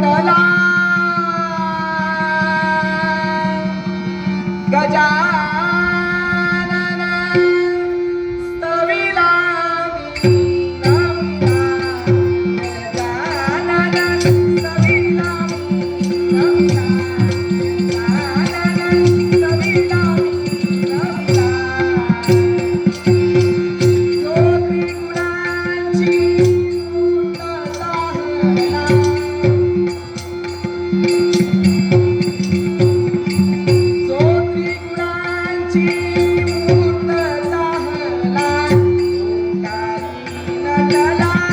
德拉 la la